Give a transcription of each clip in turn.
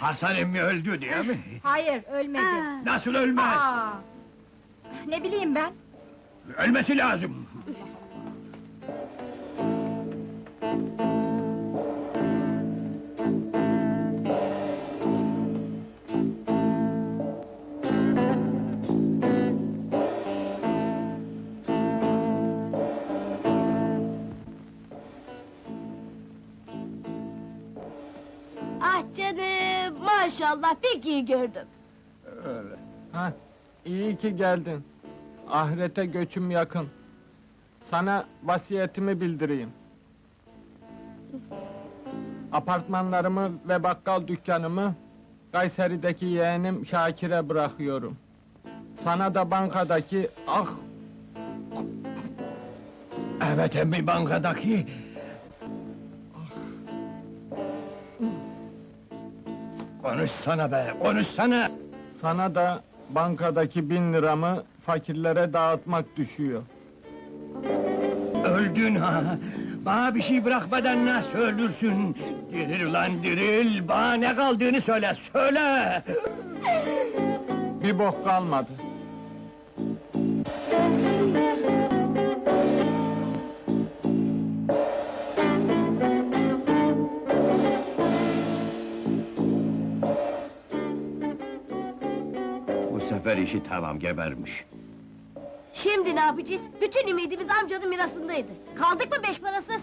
Hasan emmi öldü değil mi? Hayır, ölmedi. Nasıl ölmez? Aa, ne bileyim ben? Ölmesi lazım. Ah canım, maşallah pek iyi gördüm. Öyle. Ha, iyi ki geldin. Ahirete göçüm yakın. Sana vasiyetimi bildireyim. Apartmanlarımı ve bakkal dükkanımı Kayseri'deki yeğenim Şakir'e bırakıyorum. Sana da bankadaki ah Evet emmi bankadaki. Konuşsana be, konuşsana! sana da bankadaki bin liramı fakirlere dağıtmak düşüyor. Öldün ha! Bana bir şey bırakmadan nasıl öldürsün? Diril lan diril, bana ne kaldığını söyle, söyle! Bir bok kalmadı. İşi tamam, gebermiş. Şimdi ne yapacağız? Bütün ümidimiz amcanın mirasındaydı. Kaldık mı beş parasız?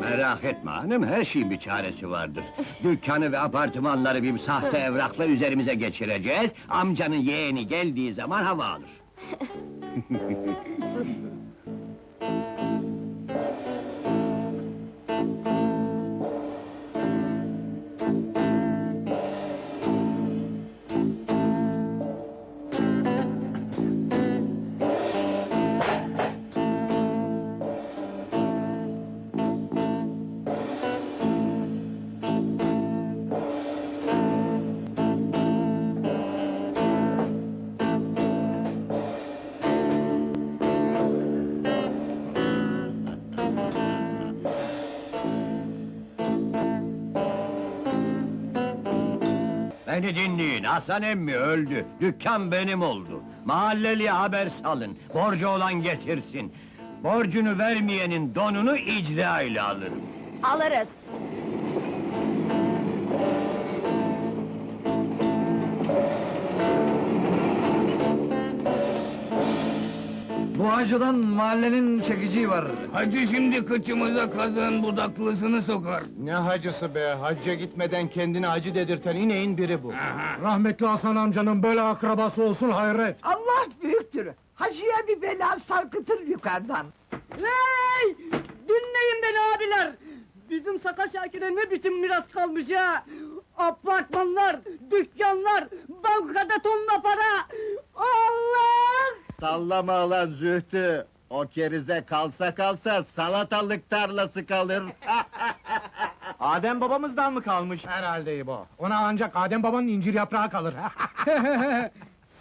Merak etme hanım, her şeyin bir çaresi vardır. Dükkanı ve apartmanları bir sahte evrakla üzerimize geçireceğiz. Amcanın yeğeni geldiği zaman hava alır. Beni dinleyin, Hasan emmi öldü. Dükkan benim oldu. Mahalleliye haber salın. Borcu olan getirsin. Borcunu vermeyenin donunu icra ile alırım. Alırız. Hacıdan mahallenin çekiciği var. Hacı şimdi kıçımıza kazığın budaklısını sokar. Ne hacısı be, hacca gitmeden kendini hacı dedirten ineğin biri bu. Rahmetli Hasan amcanın böyle akrabası olsun hayret. Allah büyüktür. Hacıya bir bela sarkıtır yukarıdan. Hey! Dinleyin beni abiler! Bizim Saka Şakir'e ne biçim miras kalmış ya! Apartmanlar, dükkanlar, bankada tonla para! Sallama lan Zühtü. O kerize kalsa kalsa salatalık tarlası kalır. Adem babamızdan mı kalmış? Herhalde İbo. Ona ancak Adem babanın incir yaprağı kalır.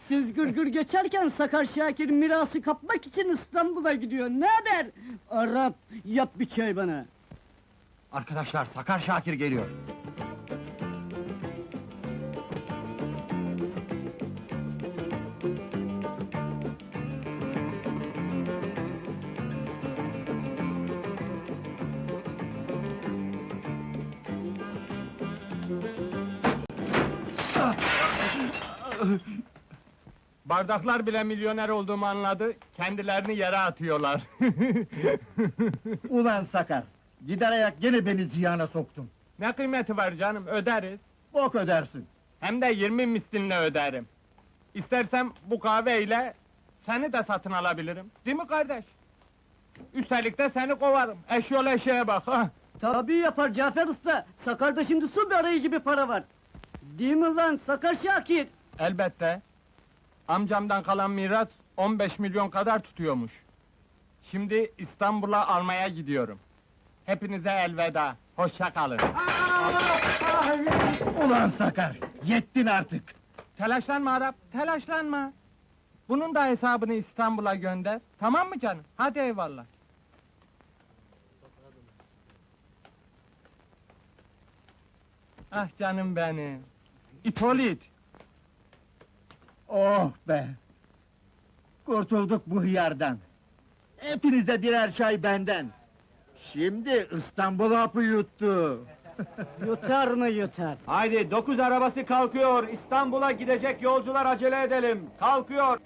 Siz gırgır geçerken Sakar Şakir mirası kapmak için İstanbul'a gidiyor. Ne haber? Arap, yap bir çay bana. Arkadaşlar Sakar Şakir geliyor. Bardaklar bile milyoner olduğumu anladı, kendilerini yere atıyorlar. Ulan Sakar. Gider ayak gene beni ziyana soktun. ne kıymeti var canım, öderiz. Bok ödersin. Hem de 20 mislinle öderim. İstersem bu kahveyle seni de satın alabilirim. Değil mi kardeş? Üstelik de seni kovarım. Eşyol eşeğe bak ha. Tabii yapar Cafer Usta. Sakar'da şimdi su böreği gibi para var. Değil mi lan Sakar Şakir? Elbette. Amcamdan kalan miras 15 milyon kadar tutuyormuş. Şimdi İstanbul'a almaya gidiyorum. Hepinize elveda. Hoşça kalın. Ulan Sakar. Yettin artık. Telaşlanma Arap, telaşlanma. Bunun da hesabını İstanbul'a gönder. Tamam mı canım? Hadi eyvallah. Ah canım benim. İpolit. Oh be! Kurtulduk bu hıyardan. Hepinize birer çay benden. Şimdi İstanbul hapı yuttu. Yutar mı yutar? Haydi dokuz arabası kalkıyor. İstanbul'a gidecek yolcular acele edelim. Kalkıyor.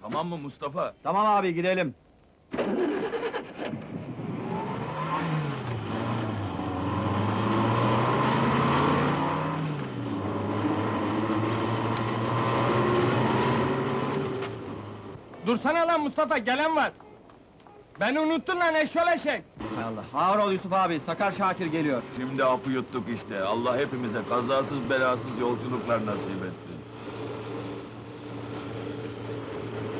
Tamam mı Mustafa? Tamam abi gidelim. Dursana lan Mustafa, gelen var. Beni unuttun lan eşyol eşek. Allah. Ağır ol Yusuf abi. Sakar Şakir geliyor. Şimdi hapı yuttuk işte. Allah hepimize kazasız belasız yolculuklar nasip etsin.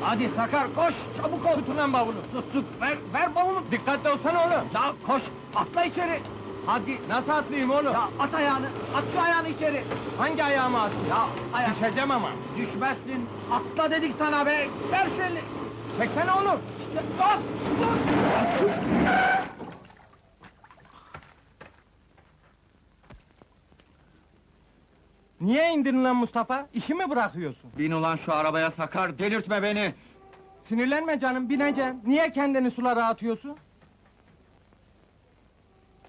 Hadi Sakar koş. Çabuk ol. Tutun lan bavulu. Tuttuk. Ver, ver bavulu. Dikkatli olsana oğlum. Ya koş. Atla içeri. Hadi. Nasıl atlayayım oğlum? Ya at ayağını. At şu ayağını içeri. Hangi ayağıma atayım? Ya ayak. Düşeceğim ama. Düşmezsin. Atla dedik sana be. Ver şu elini. Çeksene oğlum. Dur. Dur. Niye indirin lan Mustafa? İşi mi bırakıyorsun? Bin ulan şu arabaya Sakar. Delirtme beni. Sinirlenme canım, bineceğim. Niye kendini sulara atıyorsun?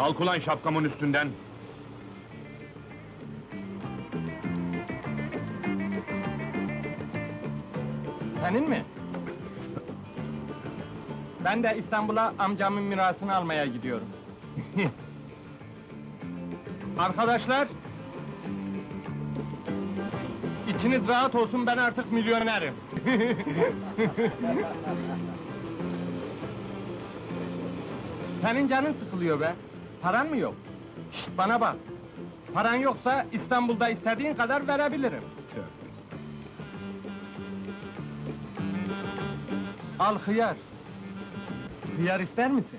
Kalk ulan şapkamın üstünden. Senin mi? Ben de İstanbul'a amcamın mirasını almaya gidiyorum. Arkadaşlar... içiniz rahat olsun, ben artık milyonerim. Senin canın sıkılıyor be. Paran mı yok? Şşt bana bak. Paran yoksa İstanbul'da istediğin kadar verebilirim. Al hıyar. Hıyar ister misin?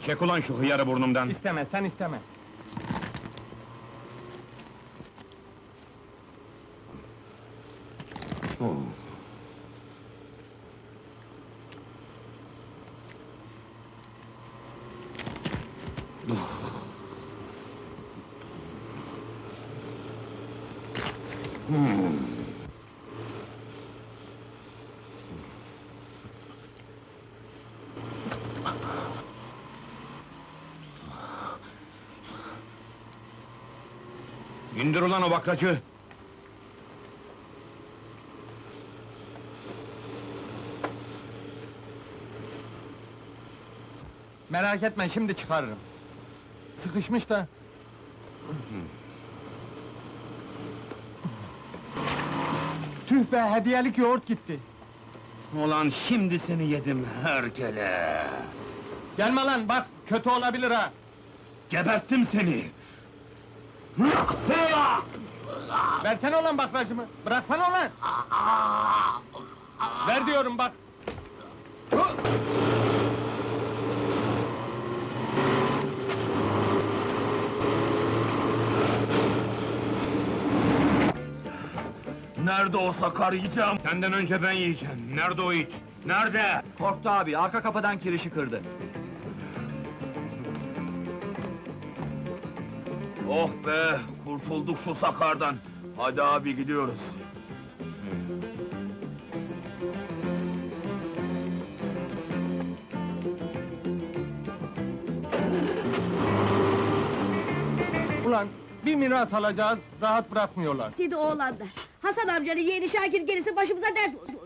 Çek ulan şu hıyarı burnumdan. İsteme, sen isteme. İndir ulan o bakracı. Merak etme, şimdi çıkarırım. Sıkışmış da. Tüh be, hediyelik yoğurt gitti. Ulan şimdi seni yedim herkele. Gelme lan, bak, kötü olabilir ha. Geberttim seni. Versene olan bakracımı, bıraksana olan! Ver diyorum bak! Nerede o Sakar yiyeceğim? Senden önce ben yiyeceğim. Nerede o it? Nerede? Korktu abi. Arka kapıdan kirişi kırdı. Oh be, kurtulduk şu Sakar'dan. Hadi abi gidiyoruz. Ulan, Bir miras alacağız, rahat bırakmıyorlar. Sidi oğlanlar. Hasan amcanın yeğeni Şakir gelirse başımıza dert oldu.